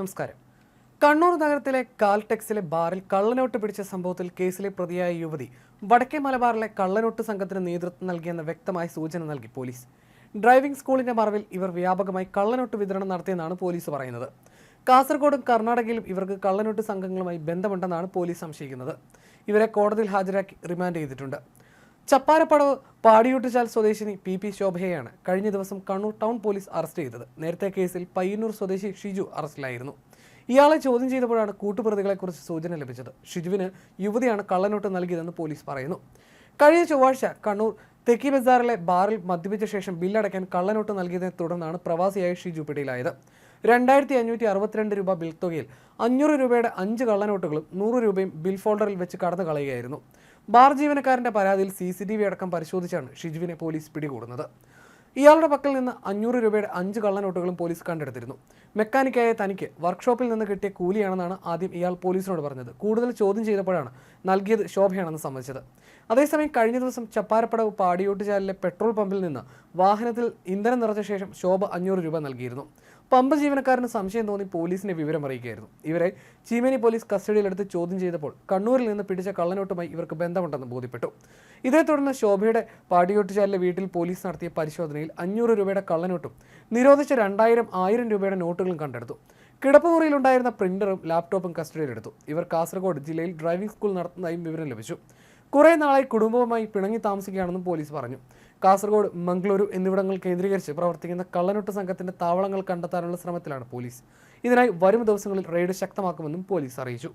നമസ്കാരം. കണ്ണൂർ നഗരത്തിലെ കാൽടെക്സിലെ ബാറിൽ കള്ളനോട്ട് പിടിച്ച സംഭവത്തിൽ കേസിലെ പ്രതിയായ യുവതി വടക്കേ മലബാറിലെ കള്ളനോട്ട് സംഘത്തിന് നേതൃത്വം നൽകിയെന്ന വ്യക്തമായ സൂചന നൽകി പോലീസ്. ഡ്രൈവിംഗ് സ്കൂളിന്റെ മറവിൽ ഇവർ വ്യാപകമായി കള്ളനോട്ട് വിതരണം നടത്തിയെന്നാണ് പോലീസ് പറയുന്നത്. കാസർഗോഡും കർണാടകയിലും ഇവർക്ക് കള്ളനോട്ട് സംഘങ്ങളുമായി ബന്ധമുണ്ടെന്നാണ് പോലീസ് സംശയിക്കുന്നത്. ഇവരെ കോടതിയിൽ ഹാജരാക്കി റിമാൻഡ് ചെയ്തിട്ടുണ്ട്. ചപ്പാരപ്പടവ് പാടിയൂട്ടിച്ചാൽ സ്വദേശിനി പി പി ശോഭയെയാണ് കഴിഞ്ഞ ദിവസം കണ്ണൂർ ടൗൺ പോലീസ് അറസ്റ്റ് ചെയ്തത്. നേരത്തെ കേസിൽ പയ്യന്നൂർ സ്വദേശി ഷിജു അറസ്റ്റിലായിരുന്നു. ഇയാളെ ചോദ്യം ചെയ്തപ്പോഴാണ് കൂട്ടുപ്രതികളെക്കുറിച്ച് സൂചന ലഭിച്ചത്. ഷിജുവിന് യുവതിയാണ് കള്ളനോട്ട് നൽകിയതെന്ന് പോലീസ് പറയുന്നു. കഴിഞ്ഞ ചൊവ്വാഴ്ച കണ്ണൂർ തെക്കി ബസാറിലെ ബാറിൽ മദ്യപിച്ച ശേഷം ബില്ലടയ്ക്കാൻ കള്ളനോട്ട് നൽകിയതിനെ തുടർന്നാണ് പ്രവാസിയായ ഷിജു പിടിയിലായത്. രണ്ടായിരത്തി അഞ്ഞൂറ്റി അറുപത്തിരണ്ട് രൂപ ബിൽ തുകയിൽ അഞ്ഞൂറ് രൂപയുടെ അഞ്ച് കള്ളനോട്ടുകളും നൂറ് രൂപയും ബിൽ ഫോൾഡറിൽ വെച്ച് കടന്നു കളയുകയായിരുന്നു ബാർ ജീവനക്കാരന്റെ പരാതിയിൽ സി സി ടി വി അടക്കം പരിശോധിച്ചാണ് ഷിജുവിനെ പോലീസ് പിടികൂടുന്നത്. ഇയാളുടെ പക്കൽ നിന്ന് അഞ്ഞൂറ് രൂപയുടെ അഞ്ച് കള്ളനോട്ടുകളും പോലീസ് കണ്ടെടുത്തിരുന്നു. മെക്കാനിക്കായ തനിക്ക് വർക്ക്ഷോപ്പിൽ നിന്ന് കിട്ടിയ കൂലിയാണെന്നാണ് ആദ്യം ഇയാൾ പോലീസിനോട് പറഞ്ഞത്. കൂടുതൽ ചോദ്യം ചെയ്തപ്പോഴാണ് നൽകിയത് ശോഭയാണെന്ന് സമ്മതിച്ചത്. അതേസമയം കഴിഞ്ഞ ദിവസം ചപ്പാരപ്പടവ് പാടിയോട്ടുചാലിലെ പെട്രോൾ പമ്പിൽ നിന്ന് വാഹനത്തിൽ ഇന്ധനം നിറച്ച ശേഷം ശോഭ അഞ്ഞൂറ് രൂപ നൽകിയിരുന്നു. പമ്പ് ജീവനക്കാരന് സംശയം തോന്നി പോലീസിനെ വിവരം അറിയിക്കുകയായിരുന്നു. ഇവരെ ചീമേനി പോലീസ് കസ്റ്റഡിയിലെടുത്ത് ചോദ്യം ചെയ്തപ്പോൾ കണ്ണൂരിൽ നിന്ന് പിടിച്ച കള്ളനോട്ടുമായി ഇവർക്ക് ബന്ധമുണ്ടെന്ന് ബോധ്യപ്പെട്ടു. ഇതേ തുടർന്ന് ശോഭയുടെ പാടിയോട്ടുചാലിലെ വീട്ടിൽ പോലീസ് നടത്തിയ പരിശോധനയിൽ അഞ്ഞൂറ് രൂപയുടെ കള്ളനോട്ടും നിരോധിച്ച രണ്ടായിരം ആയിരം രൂപയുടെ നോട്ടുകളും കണ്ടെടുത്തു. കിടപ്പുമുറിയിലുണ്ടായിരുന്ന പ്രിന്ററും ലാപ്ടോപ്പും കസ്റ്റഡിയിലെടുത്തു. ഇവർ കാസർഗോഡ് ജില്ലയിൽ ഡ്രൈവിംഗ് സ്കൂൾ നടത്തുന്നതായും വിവരം ലഭിച്ചു. കുറേ നാളായി കുടുംബവുമായി പിണങ്ങി താമസിക്കുകയാണെന്നും പോലീസ് പറഞ്ഞു. കാസർഗോഡ് മംഗളൂരു എന്നിവിടങ്ങൾ കേന്ദ്രീകരിച്ച് പ്രവർത്തിക്കുന്ന കള്ളനോട്ട് സംഘത്തിന്റെ താവളങ്ങൾ കണ്ടെത്താനുള്ള ശ്രമത്തിലാണ് പോലീസ്. ഇതിനായി വരും ദിവസങ്ങളിൽ റെയ്ഡ് ശക്തമാക്കുമെന്നും പോലീസ് അറിയിച്ചു.